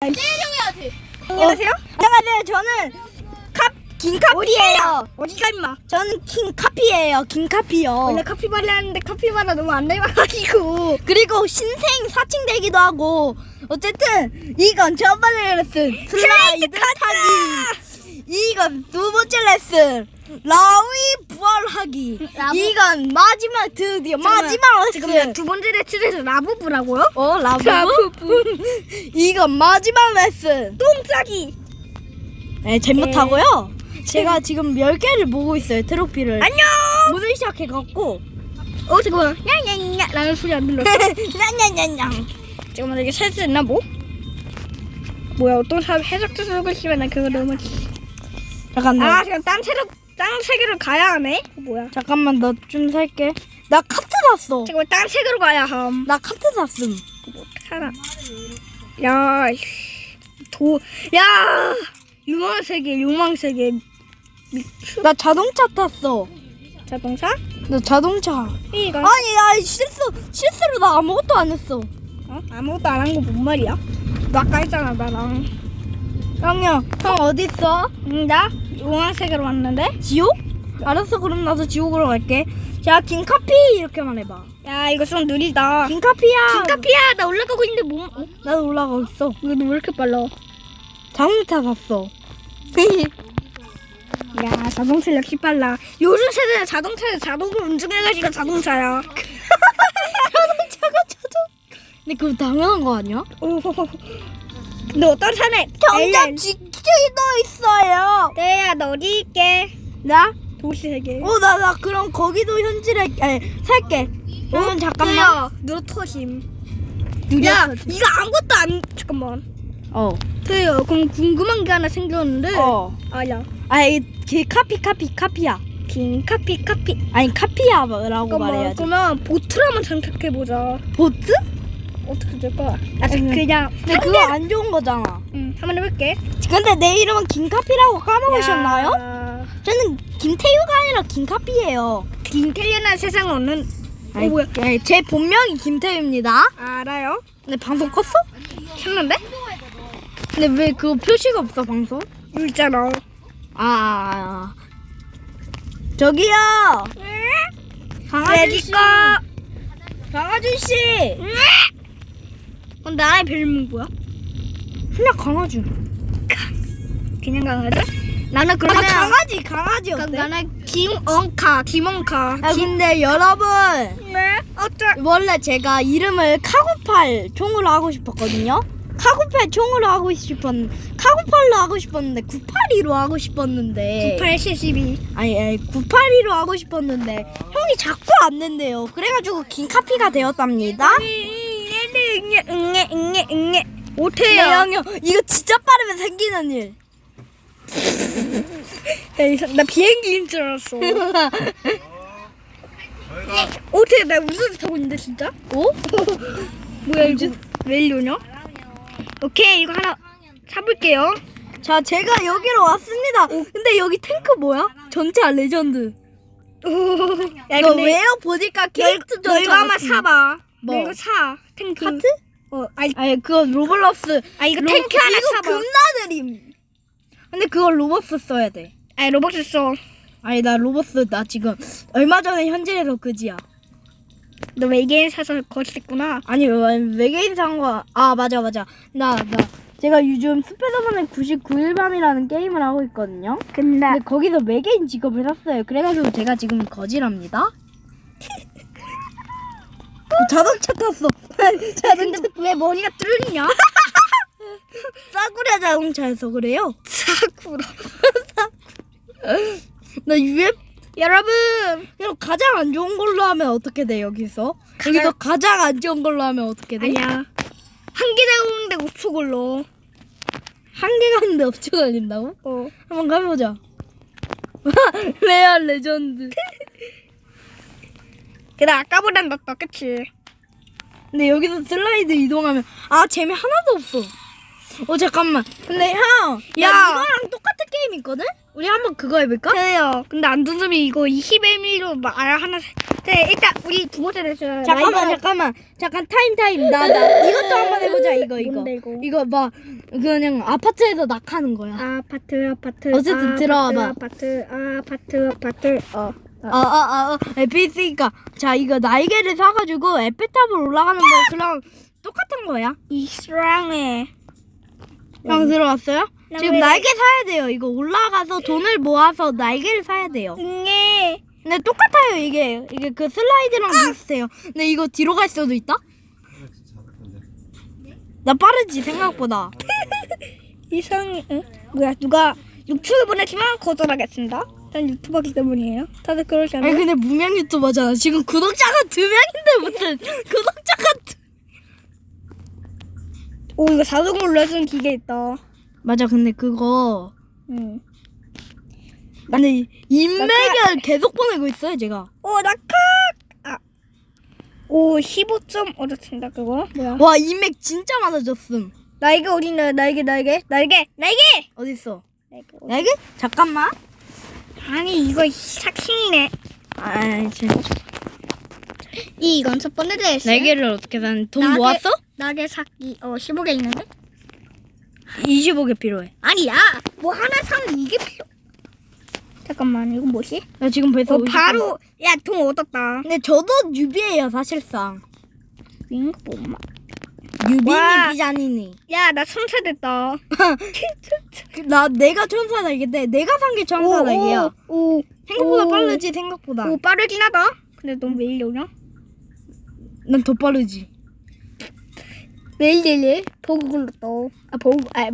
때려야지. 안녕하세요. 안녕하세요. 저는 카 긴카피예요. 어디가 임마? 저는 킹 카피예요. 긴 카피요. 원래 카피바라 하는데 카피바라 너무 안 닮아가지고. 그리고 신생 사칭되기도 하고 어쨌든 이건 첫 번째 레슨 슬라이드 타기. 이건 두 번째 레슨 라위 부활하기. 라부- 이건 마지막 드디어 마지막 레슨. 지금 두 번째 레슨에서 라부부라고요? 어 라부. 이건 마지막 레슨. 똥 싸기. 네, 잘못하고요. 제가 지금 10개를 모으고 있어요, 트로피를. 안녕. 오늘 시작해갖고. 어 잠깐만. 야야야 라는 소리 안 들렸어. 냥냥냥냥. 잠깐만 이게 셀수 있나 뭐? 뭐야 어떤 사람 해적도 쓰고 있으면 난 그거 너무. 잠깐만. 아 지금 딴 세력 딴 세계로 가야 하네. 뭐야? 잠깐만, 나좀 살게. 나 카트 샀어. 잠깐만 딴 세계로 가야 함. 나 카트 샀음. 뭐 어떡하나. 야, 씨. 도, 야, 유망 세계, 유망 세계. 미추. 나 자동차 탔어. 자동차? 나 자동차. 이거. 아니, 나 실수, 실수로 나 아무것도 안 했어. 어? 아무것도 안 한 거 뭔 말이야? 너 아까 했잖아, 나랑. 형형, 형 어딨어? 응, 나 세계로 왔는데? 지옥? 알았어, 그럼 나도 지옥으로 갈게. 자, 긴카피! 이렇게만 해봐. 야, 이거 좀 느리다. 긴카피야! 킹카피야, 나 올라가고 있는데 뭐? 어? 나도 올라가고 있어. 이거 왜 이렇게 빨라? 자동차 샀어. 야, 자동차 역시 빨라. 요즘 세대는 자동차에 자동으로 운전해가지고 자동차야. 자동차가 자동. 근데 그거 당연한 거 아니야? 오. 근데 어떤 차네? 정답 지키도 있어요. 너 어디 있게? 나? 도시 세계. 어, 나, 나 그럼 거기도 현질에, 아니, 살게. 어, 잠깐만. 터심. 느려 야, 터짐. 이거 아무것도 안 잠깐만. 어. 그래요. 그럼 궁금한 게 하나 생겼는데. 어. 아야. 아니, 그 카피, 카피, 카피야. 긴 카피 카피. 아니, 카피야라고 잠깐만. 말해야지. 그러면 보트를 한번 선택해 보자. 보트? 어떻게 될까? 아, 음. 그냥. 근데 그거 안 좋은 거잖아. 응, 한번 해볼게. 근데 내 이름은 김카피라고 까먹으셨나요? 야, 저는 김태유가 아니라 김카피예요. 김태리나 세상 없는. 어 아니, 뭐야? 아니, 제 본명이 김태유입니다. 알아요? 근데 방송 컸어? 켰는데? 근데 왜 그거 표시가 없어, 방송? 있잖아. 아, 아, 아. 저기요. 강아지 씨. 강아지 씨. 어, 나의 별명 뭐야? 그냥 강아지. 그냥 강아지? 나는 아, 그러면 강아지, 강아지 그럼 어때? 나는 김엉카, 김엉카. 아, 근데 여러분. 네? 어쩔? 원래 제가 이름을 카고팔 총으로 하고 싶었거든요. 카고팔 총으로 하고 싶었, 카고팔로 하고 싶었는데 982로 하고 싶었는데 9872. 아니, 아니 982로 하고 싶었는데 형이 자꾸 안 된대요. 그래가지고 긴 카피가 되었답니다. 응애 응애 응애 응애 네, 오태야. 형이 이거 진짜 빠르면 생기는 일. 나 비행기인 줄 알았어. 오태 나 무슨 타고 있는데 진짜? 오? 뭐야 이거 왜 이러냐? 오케이 이거 하나 사볼게요. 자, 제가 여기로 왔습니다. 근데 여기 탱크 뭐야? 전차 레전드. 야 이거 근데 왜요? 보니까 너, 너 이거 한번 사봐. 뭐? 너 이거 사 탱크. 카트? 어 아니 아니 그거 로블록스 아 이거 로- 탱크 하나 이거 사봐. 금나들임 근데 그거 로버스 써야 돼 아니 로봇 써. 아니 나 로버스 나 지금 얼마 전에 현질에서 그지야 너 외계인 사서 거짓했구나. 아니 왜- 외계인 산거아 맞아 맞아 나 나 제가 요즘 스페더맨 99일 밤이라는 게임을 하고 있거든요 근데 근데 거기서 외계인 직업을 샀어요 그래가지고 제가 지금 거지랍니다 어, 자동차 탔어 자동차 왜 머리가 뚫리냐? 싸구려 자동차에서 그래요 사쿠라. 나 UF 여러분 그럼 가장 안 좋은 걸로 하면 어떻게 돼 여기서? 여기서 가장 안 좋은 걸로 하면 어떻게 돼? 아니야. 한 개 나오는데 5초 걸러. 한개 가는데 업체 걸린다고? 어. 한번 가보자. 레알 레전드. 근데 아까보단 낫다, 그치? 근데 여기서 슬라이드 이동하면 아 재미 하나도 없어. 어 잠깐만. 근데 형, 야 야. 이거랑 똑같은 게임 있거든? 우리 한번 그거 해볼까? 그래요. 근데 안전점이 이거 21mm로 말 하나. 네, 일단 우리 두 번째 됐어요. 잠깐만 잠깐만 잠깐 타임 타임 나 나 이것도 한번 해보자 이거 이거 뭔데, 이거? 이거 막 그냥 아파트에서 낙하는 거야 아파트 아파트. 어쨌든 아파트, 들어와봐. 아파트 아파트 아파트. 어. 아아아 아, 에피스니까 자 이거 날개를 사가지고 에펠탑을 올라가는 거 그냥 똑같은 거야 이스랑에. 형 들어왔어요? 나 지금 왜- 날개 사야 돼요 이거 올라가서 돈을 모아서 날개를 사야 돼요 응애. 근데 똑같아요 이게 이게 그 슬라이드랑 비슷해요 근데 이거 뒤로 갈 수도 있다? 나 빠르지 생각보다 이상 응? 뭐야 누가 유튜브 보내지만 거절하겠습니다. 난 유튜버기 때문이에요. 다들 아니 그러잖아요. 근데 무명 유튜버잖아 지금 구독자가 두 명인데 무슨 구독자가 두... 오 이거 자동 눌러주는 기계 있다. 맞아 근데 그거 응. 근데 인맥을 계속 보내고 있어요 제가 오 낙하. 아. 오 15점 얻었습니다 그거. 뭐야? 와 인맥 진짜 많아졌음 날개 어딨나? 날개 날개 날개 날개. 어딨어 날개. 어디- 날개? 잠깐만 아니 이거 삭신이네. 아이 진 이건 첫 번째 됐어. 날개를 어떻게 사는 돈 날개- 모았어? 날개 사기 어 15개 있는데? 25개 필요해 아니야. 뭐 하나 사면 이게 필요. 잠깐만 이건 뭐지? 나 지금 벌써 어 50개. 바로 야 돈 얻었다. 근데 저도 뉴비예요 사실상 이거 뭐마? 뉴비니 와. 비자니니 야 나 천사 됐다. 그, 나 내가 천사 날개인데 내가 산 게 천사 날개야 오, 오, 생각보다 오. 빠르지 생각보다 오 빠르긴 하다. 근데 넌왜 이러냐? 난 더 빠르지 왜 이래? 버그 걸렸다. 아 버그 아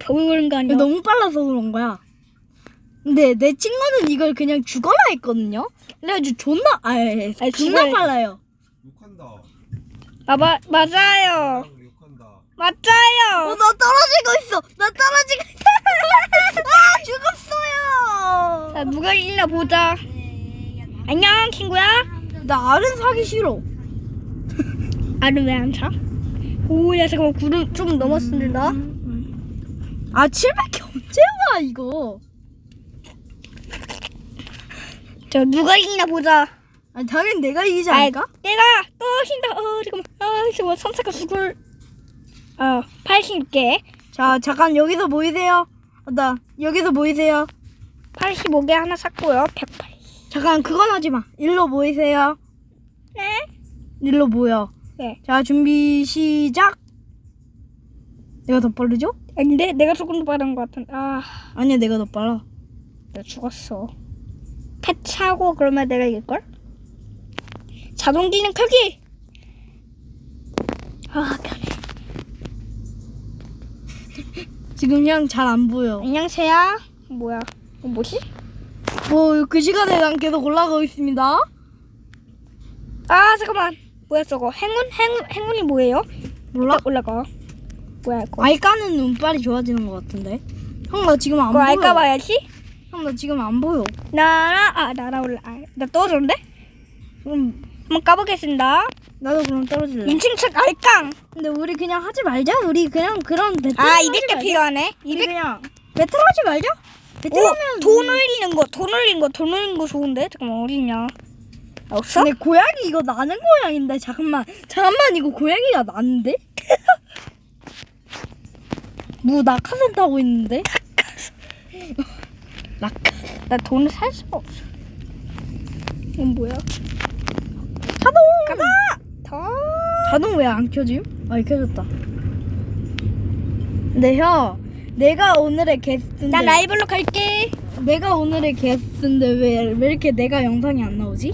버그 걸린 거 아니야? 너무 빨라서 그런 거야 근데 내 친구는 이걸 그냥 죽어라 했거든요 그래가지고 존나 아 예, 아니, 존나 죽어야- 빨라요 욕한다. 아 마, 맞아요. 욕한다. 어, 맞아요. 나 떨어지고 있어 나 떨어지고 있어 아 죽었어요 자 누가 이기나 보자. 안녕 친구야. 나 알은 사기 싫어 아는 왜안 차? 오야 잠깐만 구름 좀 넘었습니다. 아 700개 언제 와 이거 자 누가 이기나 보자. 아니 당연히 내가 이기지 않을까? 내가 또 신다. 어 잠깐만. 아 잠깐만 선착가 죽을. 어 86개. 자 잠깐 여기서 모이세요 어, 나 여기서 모이세요 85개 하나 샀고요. 108. 잠깐 그건 하지 마 일로 모이세요 네. 일로 모여 네. 자 준비 시작 내가 더 빠르죠? 아닌데 내가 조금 더 빠른 것 같은. 아, 아니야 내가 더 빨라 나 죽었어. 펫 차고 그러면 내가 이길 걸? 자동 기능 크기. 아, 편해. 지금 그냥 잘안 보여 안녕하세요. 뭐야? 이거 뭐지? 뭐 그 시간에 난 계속 올라가고 있습니다 아, 잠깐만. 뭐야 저거? 행운? 행운 행운이 뭐예요? 몰라? 딱 올라가. 뭐야 이거? 알까는 눈빨이 좋아지는 것 같은데 형 나 지금 안 보여 알까 봐야지. 형 나 지금 안 보여 나라 아 나라 올라. 아, 나 떨어졌는데? 그럼 한번 까보겠습니다. 나도 그럼 떨어질래 인칭책 알깡. 근데 우리 그냥 하지 말자 우리 그냥 그런 배틀 아 하지 200개 말자. 필요하네. 우리 200. 그냥 배틀 하지 말자 배틀 오, 하면 돈 올리는 거, 돈 올리는 거, 돈 올리는 거 좋은데? 잠깐만 어딨냐? 없어? 근데 고양이 이거 나는 고양인데 잠깐만 잠깐만 이거 고양이가 나는데? 뭐 낙하산 타고 있는데? 나 돈을 살 수가 없어. 이건 뭐야? 자동! 가다. 더. 자동 왜안 켜짐? 아 켜졌다 근데 형 내가 오늘의 게스트인데 나 라이벌로 갈게. 내가 오늘의 게스트인데 왜, 왜 이렇게 내가 영상이 안 나오지?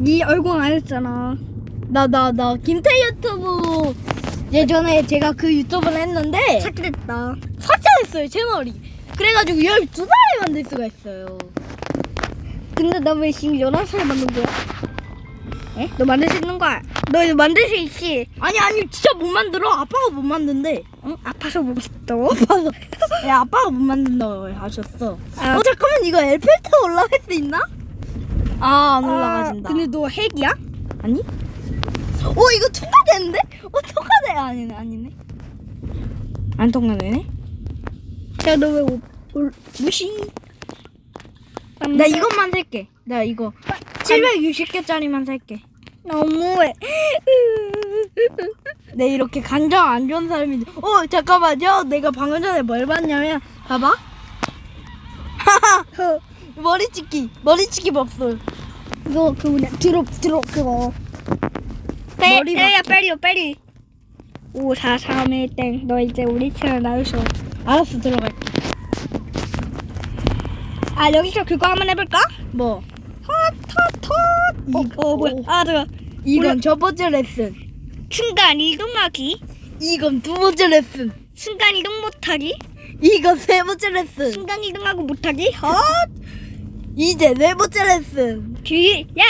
네 얼굴 안 했잖아. 나 나 나 김태 유튜브 예전에 제가 그 유튜브를 했는데 찾게 됐다. 삭제했어요 채널이 그래가지고 12살에 만들 수가 있어요 근데 나 왜 지금 11살 만든 거야? 에? 너 만들 수 있는 거야? 너 이거 만들 수 있지? 아니 아니 진짜 못 만들어 아빠가 못 만든대 어? 아파서 보고 싶다고? 아빠가 야 아빠가 못 만든다고 하셨어 아. 어 잠깐만 이거 엘펠트 올라갈 수 있나? 아 안 올라가진다 아, 근데 너 핵이야? 아니? 어 이거 통과되는데? 어 통과돼 아니네 아니네 안 통과되네 야, 너 왜 무시? 나 이것만 살게. 나 이거 760개짜리만 살게. 너무해. 내 이렇게 감정 안 좋은 사람인데. 어 잠깐만요. 내가 방금 전에 뭘 봤냐면 봐봐. 하하. 머리 찍기. 머리 찍기 법술. 이거 그 뭐냐 드롭 드롭 그거. 빼, 머리 빼야 빨리 빨리. 5, 4, 3, 1, 땡. 너 이제 우리 채널 나오셔. 알았어 들어갈게. 아 여기서 그거 한번 해볼까? 뭐? 어, 어 뭐야? 아 잠깐. 이건 첫 번째 레슨. 순간 이동하기. 이건 두 번째 레슨. 순간 이동 못하기. 이건 세 번째 레슨. 순간 이동하고 못하기. 헛. 이제 네 번째 레슨. 뒤. 야.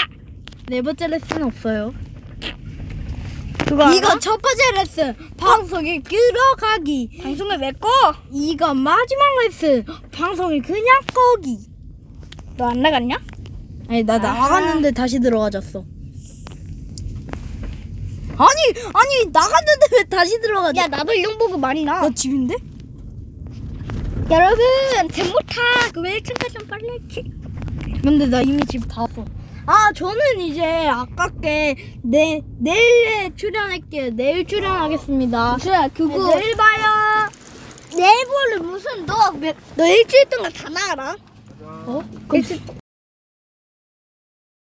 네 번째 레슨 없어요. 그거 알아? 이건 첫 번째 레슨. 방송에 들어가기. 방송을 왜 꺼? 이건 마지막 레슨. 방송에 그냥 꺼기. 너 안 나갔냐? 아니 나 아하. 나갔는데 다시 들어가졌어. 아니 아니 나갔는데 왜 다시 들어가지? 야 나도 이런 보고 많이 나. 나 집인데? 여러분 제모타 그거 1층까지 좀 빨리. 근데 나 이미 집 다 왔어. 아 저는 이제 아깝게 내 내일에 출연할게요. 내일 출연하겠습니다. 무슨 그거 네, 내일 봐요. 내일보를 무슨 너, 몇- 너 일주일 동안 다 나가라. 어? 일주일